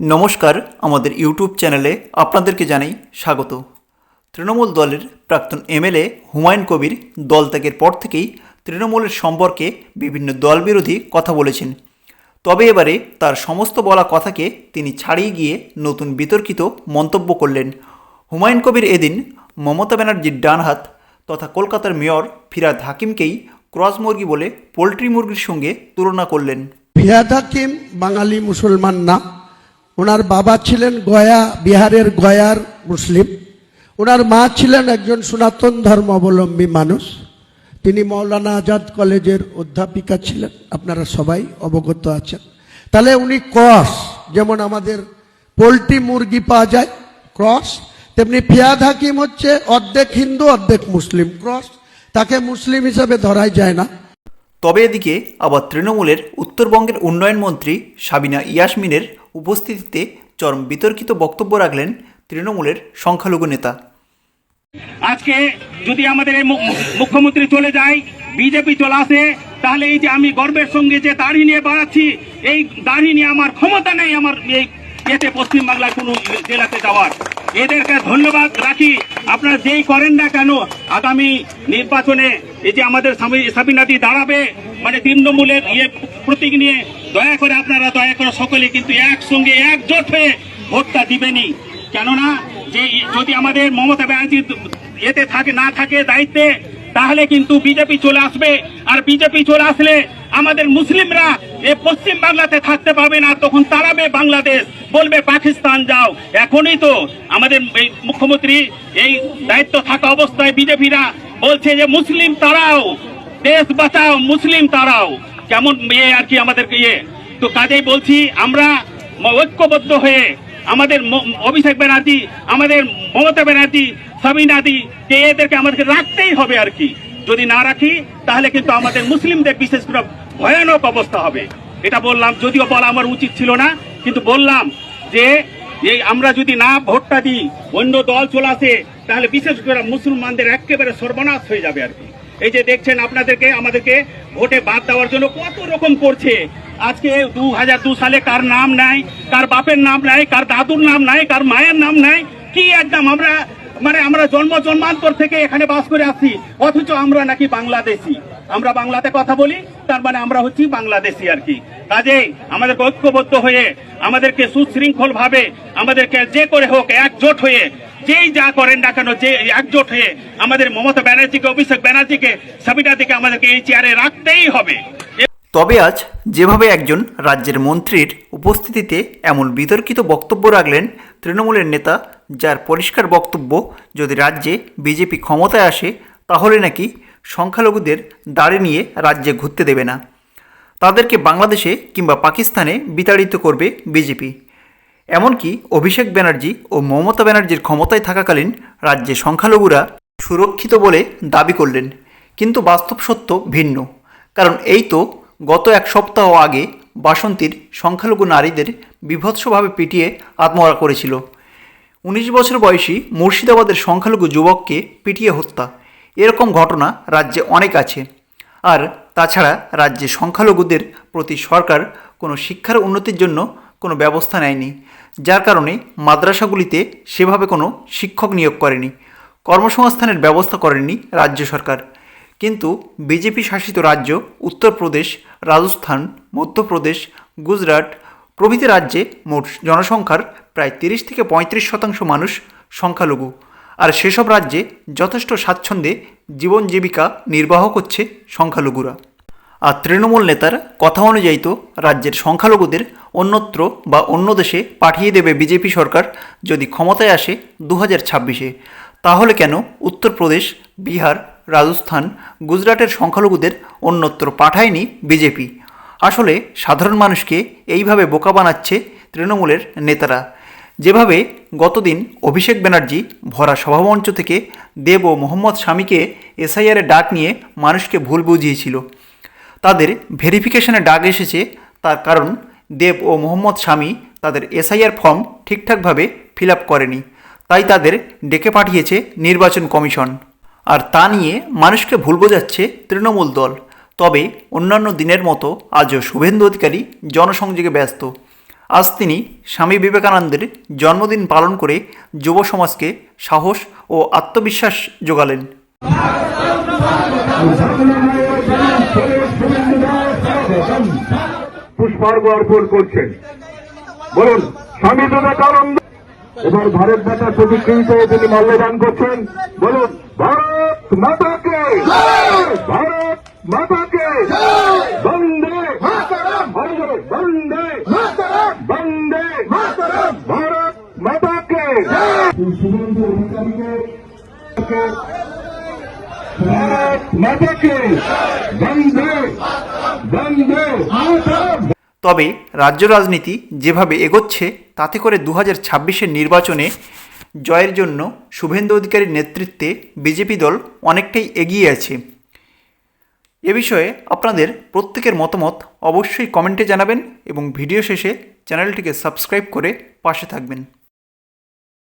নমস্কার, আমাদের ইউটিউব চ্যানেলে আপনাদেরকে জানাই স্বাগত। তৃণমূল দলের প্রাক্তন এমএলএ হুমায়ুন কবির দল ত্যাগের পর থেকেই তৃণমূলের সম্পর্কে বিভিন্ন দলবিরোধী কথা বলেছেন। তবে এবারে তার সমস্ত বলা কথাকে তিনি ছাড়িয়ে গিয়ে নতুন বিতর্কিত মন্তব্য করলেন। হুমায়ুন কবির এদিন মমতা ব্যানার্জির ডান হাত তথা কলকাতার মেয়র ফিরাদ হাকিমকেই ক্রস মুরগি বলে পোলট্রি মুরগির সঙ্গে তুলনা করলেন। ফিরাদ হাকিম বাঙালি মুসলমান না। ওনার বাবা ছিলেন গয়া, বিহারের গয়ার মুসলিম। ওনার মা ছিলেন একজন সনাতন ধর্মাবলম্বী মানুষ। তিনি মৌলানা আজাদ কলেজের অধ্যাপিকা ছিলেন। আপনারা সবাই অবগত আছেন। তাহলে উনি ক্রস, যেমন আমাদের পোলট্রি মুরগি পাওয়া যায়, ক্রস। তেমনি ফিয়াদ হাকিম হচ্ছে অর্ধেক হিন্দু, অর্ধেক মুসলিম। ক্রস, তাকে মুসলিম হিসাবে ধরাই যায় না। তবে এদিকে আবার তৃণমূলের উত্তরবঙ্গের উন্নয়ন মন্ত্রী সাবিনা ইয়াসমিনের উপস্থিতিতে চরম বিতর্কিত বক্তব্য রাখলেন তৃণমূলের সংখ্যালঘু নেতা। আজকে যদি আমাদের এই মুখ্যমন্ত্রী চলে যায়, বিজেপি চলে আসে, তাহলে এই যে আমি গর্বের সঙ্গে যে দাড়ি নিয়ে বাড়াচ্ছি, এই দাড়ি নিয়ে আমার ক্ষমতা নেই আমার এই এতে পশ্চিমবাংলার কোনো জেলাতে যাওয়ার। এদেরকে ধন্যবাদ রাখি। আপনারা যেই করেন না কেন, আগামী নির্বাচনে এই যে আমাদের সাবি- সাবিনাদি দাঁড়াবে মানে তৃণমূলের ইয়ে প্রতীক নিয়ে দয়া করে আপনারা দয়া করে সকলে কিন্তু একসঙ্গে একজোট হয়ে ভোটটা দিবেনই। কেননা যে যদি আমাদের মমতা ব্যানার্জি এতে থাকে, না থাকে দায়িত্বে, তাহলে কিন্তু বিজেপি চলে আসবে। আর বিজেপি চলে আসলে আমাদের মুসলিমরা এ পশ্চিম বাংলাতে থাকতে পারবে না, তখন তারাবে বাংলাদেশ, বলবে পাকিস্তান যাও। এখনই তো আমাদের মুখ্যমন্ত্রী এই দায়িত্ব থাকা অবস্থায় বিজেপিরা বলছে যে মুসলিম তারাও, দেশ বাঁচাও, মুসলিম তারাও। কেমন ইয়ে আর কি আমাদেরকে ইয়ে? তো কাজেই বলছি, আমরা ঐক্যবদ্ধ হয়ে আমাদের অভিষেক ব্যানার্জি, আমাদের মমতা ব্যানার্জি সাবিনাদি কে এদেরকে আমাদেরকে রাখতেই হবে আর কি। যদি না রাখি, তাহলে কিন্তু আমাদের মুসলিমদের বিশেষ করে ভয়ানক অবস্থা হবে। এটা বললাম, যদিও বলা আমার উচিত ছিল না, কিন্তু বললাম যে এই আমরা যদি না ভোটটা দিই, অন্য দল চলে আসে, তাহলে বিশেষ করে মুসলমানদের একেবারে সর্বনাশ হয়ে যাবে আর কি। এই যে দেখছেন আপনাদেরকে, আমাদেরকে ভোটে বাদ দেওয়ার জন্য কত রকম করছে। আজকে দু হাজার দু সালে কার নাম নাই, কার বাপের নাম নাই, কার দাদুর নাম নাই, কার মায়ের নাম নাই, কি একদম আমরা মানে আমরা জন্ম জন্মান্তর থেকে এখানে বাস করে আসছি, অথচ আমরা নাকি বাংলাদেশি। আমরা বাংলাতে কথা বলি, তার মানে আমরা হচ্ছি বাংলাদেশি আর কি। কাজেই আমাদের ঐক্যবদ্ধ হয়ে, আমাদেরকে সুশৃঙ্খল ভাবে আমাদেরকে যে করে হোক, একজোট হয়ে, যেই যা করেন না কেন, যে একজোট হয়ে, আমাদের মমতা ব্যানার্জিকে, অভিষেক ব্যানার্জিকে সাবিনাদিকে আমাদেরকে এই চেয়ারে রাখতেই হবে। তবে আজ যেভাবে একজন রাজ্যের মন্ত্রীর উপস্থিতিতে এমন বিতর্কিত বক্তব্য রাখলেন তৃণমূলের নেতা, যার পরিষ্কার বক্তব্য যদি রাজ্যে বিজেপি ক্ষমতায় আসে, তাহলে নাকি সংখ্যালঘুদের দাঁড়ে নিয়ে রাজ্যে ঘুরতে দেবে না। তাদেরকে বাংলাদেশে কিংবা পাকিস্তানে বিতাড়িত করবে বিজেপি। এমনকি অভিষেক ব্যানার্জি ও মমতা ব্যানার্জির ক্ষমতায় থাকাকালীন রাজ্যে সংখ্যালঘুরা সুরক্ষিত বলে দাবি করলেন। কিন্তু বাস্তব সত্য ভিন্ন। কারণ এই তো গত এক সপ্তাহ আগে বাসন্তীর সংখ্যালঘু নারীদের বিভৎসভাবে পিটিয়ে আত্মহত্যা করেছিল। উনিশ বছর বয়সী মুর্শিদাবাদের সংখ্যালঘু যুবককে পিটিয়ে হত্যা। এরকম ঘটনা রাজ্যে অনেক আছে। আর তাছাড়া রাজ্যে সংখ্যালঘুদের প্রতি সরকার কোনো শিক্ষার উন্নতির জন্য কোনো ব্যবস্থা নেয়নি, যার কারণে মাদ্রাসাগুলিতে সেভাবে কোনো শিক্ষক নিয়োগ করেনি, কর্মসংস্থানের ব্যবস্থা করেনি রাজ্য সরকার। কিন্তু বিজেপি শাসিত রাজ্য উত্তরপ্রদেশ, রাজস্থান, মধ্যপ্রদেশ, গুজরাট প্রভৃতি রাজ্যে মোট জনসংখ্যার প্রায় তিরিশ থেকে পঁয়ত্রিশ শতাংশ মানুষ সংখ্যালঘু। আর সেসব রাজ্যে যথেষ্ট স্বাচ্ছন্দ্যে জীবন জীবিকা নির্বাহ করছে সংখ্যালঘুরা। আর তৃণমূল নেতার কথা অনুযায়ী তো রাজ্যের সংখ্যালঘুদের অন্যত্র বা অন্য দেশে পাঠিয়ে দেবে বিজেপি সরকার যদি ক্ষমতায় আসে দু হাজার ছাব্বিশে। তাহলে কেন উত্তরপ্রদেশ, বিহার, রাজস্থান, গুজরাটের সংখ্যালঘুদের অন্যত্র পাঠায়নি বিজেপি? আসলে সাধারণ মানুষকে এইভাবে বোকা বানাচ্ছে তৃণমূলের নেতারা। যেভাবে গতদিন অভিষেক ব্যানার্জি ভরা সভামঞ্চ থেকে দেব ও মোহাম্মদ স্বামীকে এসআইআরের ডাক নিয়ে মানুষকে ভুল বুঝিয়েছিল। তাদের ভেরিফিকেশনে ডাক এসেছে, তার কারণ দেব ও মোহাম্মদ স্বামী তাদের এসআইআর ফর্ম ঠিকঠাকভাবে ফিল আপ করেনি। তাই তাদের ডেকে পাঠিয়েছে নির্বাচন কমিশন। আর তা নিয়ে মানুষকে ভুল বোঝাচ্ছে তৃণমূল দল। তবে অন্যান্য দিনের মতো আজও শুভেন্দু অধিকারী জনসংযোগে ব্যস্ত। আজ তিনি স্বামী বিবেকানন্দের জন্মদিন পালন করে যুব সমাজকে সাহস ও আত্মবিশ্বাস যোগালেন। পুষ্পার্ঘ অর্পণ করছেন। বলুন, স্বামী বিবেকানন্দ, এবার ভারত মাতা তিনি করছেন। বলুন, ভারত মাতাকে ভারত মাতাকে, বন্দে বন্দে ভারত মাতাকে শুভেন্দু অধিকারীকে তবে রাজ্য রাজনীতি যেভাবে এগোচ্ছে, তাতে করে দু হাজার নির্বাচনে জয়ের জন্য শুভেন্দু অধিকারীর নেতৃত্বে বিজেপি দল অনেকটাই এগিয়ে আছে। এ বিষয়ে আপনাদের প্রত্যেকের মতামত অবশ্যই কমেন্টে জানাবেন এবং ভিডিও শেষে চ্যানেলটিকে সাবস্ক্রাইব করে পাশে থাকবেন।